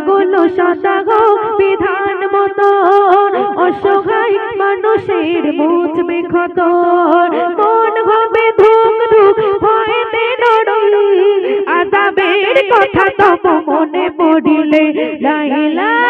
কাজগুলো সাদা গো বিধান মতো অসহায় মানুষের বুঝবে ক্ষত মন হবে আজাবের কথা তব মনে পড়িলে, লাইলা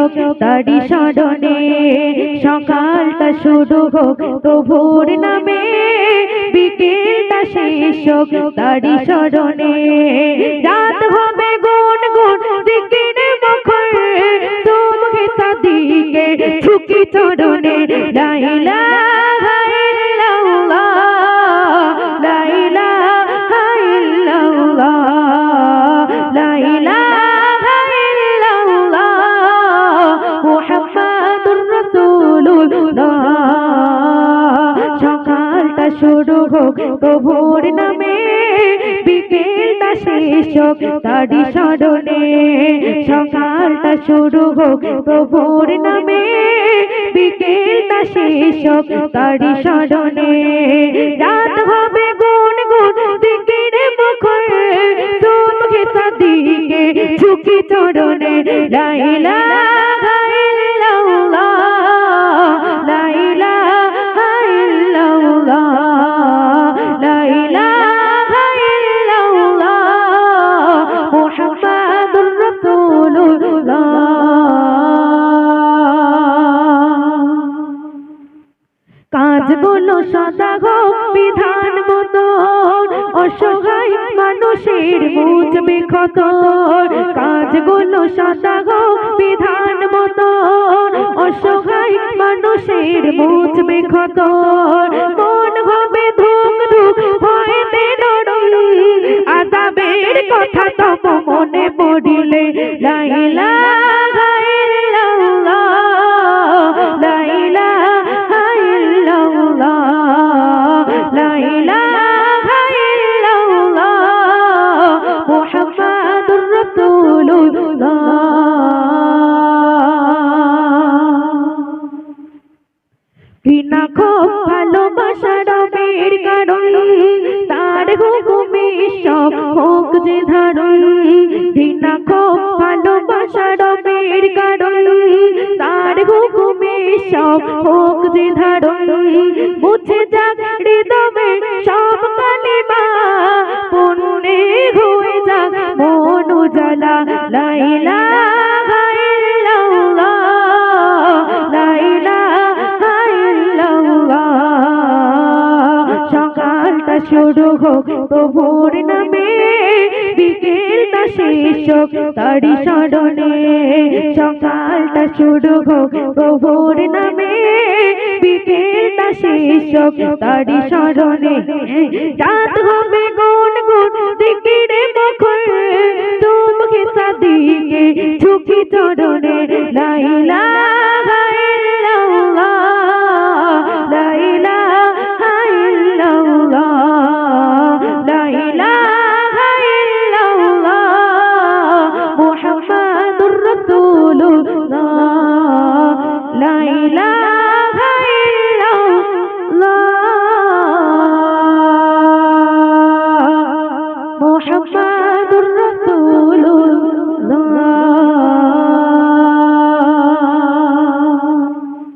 শেষ তারি সকালটা শুরু হোক নামে বিকেলটা শেষ হোক তারি স্মরণে রাত হবে গুন গুন দিকে মুখর তোমাকে সাদিকে ঝুঁকি চরণে লাইলা শুরু হোক প্রভুর নামে। বিকেলটা শেষ হোক তারি স্মরণে। সকালটা শুরু হোক প্রভুর নামে। বিকেলটা শেষ হোক তারি স্মরণে। রাত হবে গুন গুন দিকিরে মুখর তুমকে সাদিকে ঝুঁকি চরণে। লাইলা কাজগুলো সদা হোক বিধান মতো অসহায় মানুষের বুঝবে ক্ষত কাজগুলো সদা হোক বিধান মতো অসহায় মানুষের বুঝবে ক্ষত মন হবে ধুক ধুক ভয়েতে আজাবের কথা তব মনে পড়িলে, লাইলা। ঘৃণা খুব ভালোবাসার রবের কারণ। তার হুকুমে সব হোক যে ধারণ। ঘৃণা খুব ভালোবাসার রবের কারণ। তার হুকুমে সব হোক যে ধারণ। মুছে যাক হৃদয়ে সব কালিমা। পুণ্যে হয়ে যাক মন লাইলা লাইলা শুরু হোক প্রভুর নামে। বিকেলটা শেষ হোক তারি স্মরণে। সকালটা শুরু হোক প্রভুর নামে। বিকেলটা শেষ হোক তারি স্মরণে। রাত হবে গুন গুন দিকিরে মুখর তুমকে সাদিকে ঝুঁকি চরণে। লাইলা মুহাম্মাদুর